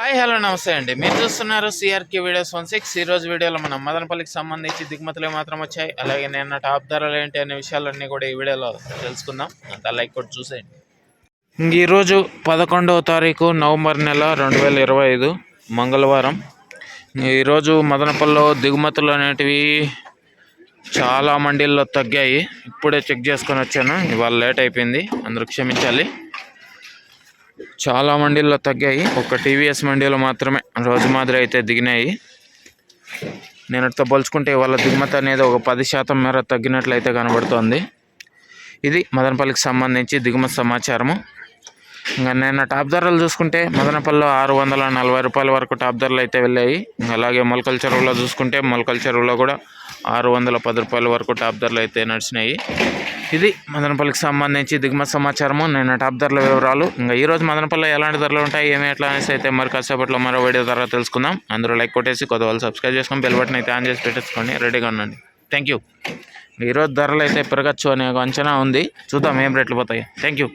Hi hello నమస్తే అండి. మీరు చూస్తున్నారు సిఆర్కే వీడియోస్ వన్ సిక్స్ ఈ రోజు వీడియోలో మనం మదనపల్లికి సంబంధించి దిగుమతులు మాత్రం వచ్చాయి. అలాగే నిన్న టాప్ ధరలు ఏంటి అనే విషయాలన్నీ కూడా ఈ వీడియోలో తెలుసుకుందాం. అంత లైక్ కూడా చూసేయండి. ఈరోజు పదకొండవ తారీఖు నవంబర్ నెల రెండు వేల ఇరవై ఐదు మంగళవారం. ఈరోజు మదనపల్లిలో దిగుమతులు అనేటివి చాలా మండీల్లో తగ్గాయి. ఇప్పుడే చెక్ చేసుకొని వచ్చాను. ఇవాళ లేట్ అయిపోయింది. అందరూ క్షమించాలి. చాలా మండీల్లో తగ్గాయి. ఒక టీవీఎస్ మండీలో మాత్రమే రోజు మాదిరి అయితే దిగినాయి. నేనుతో పోల్చుకుంటే ఇవాళ దిగుమతి అనేది ఒక పది శాతం మేర తగ్గినట్లయితే కనబడుతోంది. ఇది మదనపల్లికి సంబంధించి దిగుమతి సమాచారము. ఇంకా నిన్న టాప్ ధరలు చూసుకుంటే మదనపల్లిలో ఆరు వందల నలభై రూపాయల వరకు టాప్ ధరలు అయితే వెళ్ళాయి. అలాగే మొలకల చెరువులో చూసుకుంటే మొలకల చెరువులో కూడా ఆరు వందల పది రూపాయల వరకు టాప్ ధరలు అయితే నడిచినాయి. ఇది మదనపల్లికి సంబంధించి దిగుమతి సమాచారము. నిన్న టాప్ ధరల వివరాలు. ఇంకా ఈరోజు మదనపల్లి మదనపల్లిలో ఎలాంటి ధరలు ఉంటాయి ఏమి ఎట్లా అనేసి అయితే మరి కాసేపట్లో మరో వీడియో ద్వారా తెలుసుకుందాం. అందరూ లైక్ కొట్టేసి కొత్త వాళ్ళు సబ్స్క్రైబ్ చేసుకొని బెల్ బటన్ అయితే ఆన్ చేసి పెట్టేసుకోండి. రెడీగా ఉండండి. థ్యాంక్ యూ ఈరోజు ధరలు అయితే పెరగచ్చు అనే ఒక అంచనా ఉంది. చూద్దాం ఏం రేట్లు పోతాయి. Thank you